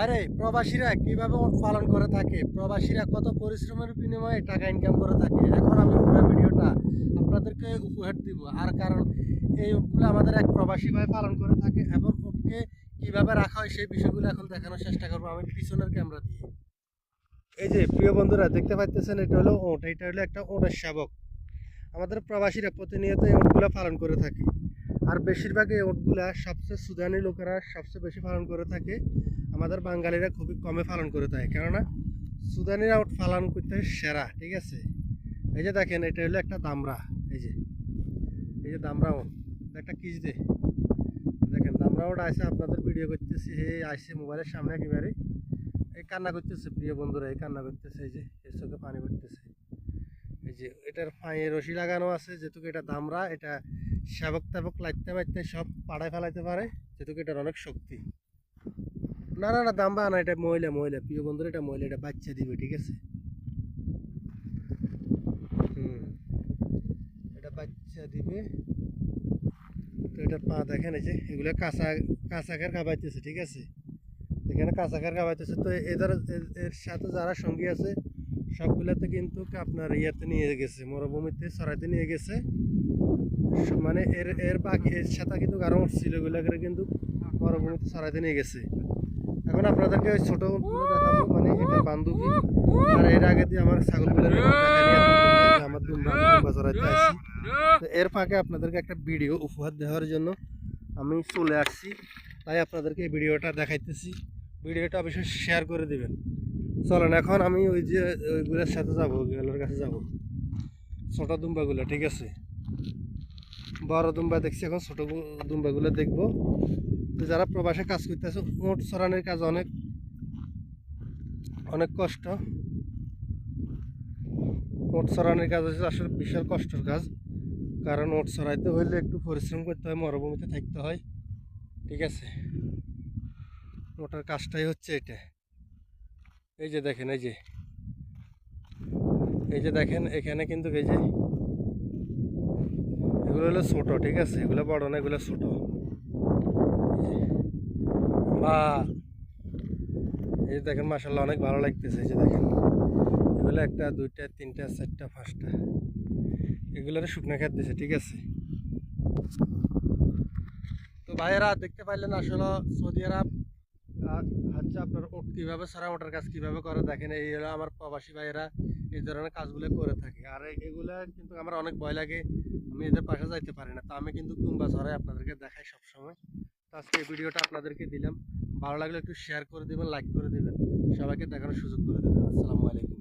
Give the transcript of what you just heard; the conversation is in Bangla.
আরে, প্রবাসীরা কীভাবে ওট পালন করে থাকে? প্রবাসীরা কত পরিশ্রমের বিনিময়ে টাকা ইনকাম করে থাকে? এখন আমি পুরো ভিডিওটা আপনাদেরকে উপহার দিব। আর কারণ, এই ওটগুলো আমাদের এক প্রবাসী ভাই পালন করে থাকে এবং ওটকে কীভাবে রাখা হয় সেই বিষয়গুলো এখন দেখানোর চেষ্টা করব। আমি পিছনের ক্যামেরা দিয়ে। এই যে, প্রিয় বন্ধুরা, দেখতে পাচ্ছেন এটা হলো ওট। এটা হলো একটা ওটের শাবক। আমাদের প্রবাসীরা প্রতিনিয়ত এই ওটগুলো পালন করে থাকে। আর বেশিরভাগ এই ওটগুলা সবচেয়ে সুদানি লোকেরা সবচেয়ে বেশি পালন করে থাকে। আমাদের বাঙালিরা খুবই কমে পালন করে থাকে, কেননা সুদানিরা ওট পালন করতে সেরা, ঠিক আছে? এই যে দেখেন, এটা হলো একটা দামরা, এই যে এই যে দামরা ওট একটা কিচ দে দেখেন, দামরা ওট আসে, আপনাদের ভিডিও করতেছি, হে আসছে মোবাইলের সামনে একেবারে। এই কান্না করতেছে, প্রিয় বন্ধুরা, এই কান্না করতেছে, এই যে, এর চোখে পানি পড়তেছে। এই যে, এটার পায়ে রশি লাগানো আছে যেহেতু এটা দামরা, এটা শাবক তাবক লাগতে মারতে সব পাড়ায় ফেলাইতে পারে যেহেতু এটার অনেক শক্তি। না না না, দাম বা না, এটা মহিলা মহিলা প্রিয় বন্ধুরা, এটা মহিলা এটা বাচ্চা দিবে, ঠিক আছে? হুম। এটা বাচ্চা দিবে। তো এটার পা দেখেন এই যে, এগুলো কাঁচা কাঁচাকার খাবাইতেছে ঠিক আছে? এখানে কাঁচাকার খাবাইতেছে তো এদের, এর- সাথে যারা সঙ্গী আছে, সবগুলোতে কিন্তু আপনার ইয়েতে নিয়ে গেছে, মরুভূমিতে চড়াইতে নিয়ে গেছে। মানে এর এর বাকি এর সাথে কিন্তু আরও ছিল এগুলোকে কিন্তু মরুভূমিতে চড়াইতে নিয়ে গেছে। এখন আপনাদেরকে ওই ছোট দেখাবো মানে এটা বান্ধবী। আর এর আগে দিয়ে আমার ছাগলগুলো আমার দুম্বা এর ফাঁকে আপনাদেরকে একটা ভিডিও উপহার দেওয়ার জন্য আমি চলে আসছি। তাই আপনাদেরকে এই ভিডিওটা দেখাইতেছি। ভিডিওটা অবশ্যই শেয়ার করে দেবেন। চলেন এখন আমি ওই যে ওইগুলোর সাথে যাব ওইগুলোর কাছে যাব। ছোট দুম্বাগুলো ঠিক আছে? বড় দুম্বা দেখছি এখন ছোট দুম্বাগুলো দেখব। তো যারা প্রবাসে কাজ করতেছে ওট সরানোর কাজ অনেক অনেক কষ্ট। ওট সরানোর কাজ হচ্ছে আসলে বিশাল কষ্টের কাজ। কারণ ওট সরাইতে হইলে একটু পরিশ্রম করতে হয়, মরুভূমিতে থাকতে হয়। ঠিক আছে? ওটার কাজটাই হচ্ছে এটা। এই যে দেখেন, এই যে। এই যে দেখেন, এখানে কিন্তু এই যে, এগুলো হলো ছোটো, ঠিক আছে? এগুলো বড় না, এগুলো ছোট। এই দেখেন মাসাল্লাহ অনেক ভালো লাগতেছে, এই যে দেখেন। এগুলো একটা, দুইটা, তিনটা, চারটা, পাঁচটা। এগুলোর শুকনো খাত দিছে, ঠিক আছে? তো ভাইয়েরা, দেখতে পাইলেন আসলে সৌদি আরব হচ্ছে আপনার ওট কীভাবে সারা ওটার কাজ কীভাবে করে? দেখেন, এই হলো আমার প্রবাসী ভাইয়েরা এই ধরনের কাজগুলো করে থাকে। আর এগুলো কিন্তু আমার অনেক ভয় লাগে, আমি এদের পাশে যাইতে পারি না। তো আমি কিন্তু তুম্বা ছড়াই আপনাদেরকে দেখাই সবসময়। আজকে এই ভিডিওটা আপনাদেরকে দিলাম। ভালো লাগলে একটু শেয়ার করে দিবেন লাইক করে দেবেন। সবাইকে দেখানোর সুযোগ করে দেবেন। আসসালামু আলাইকুম।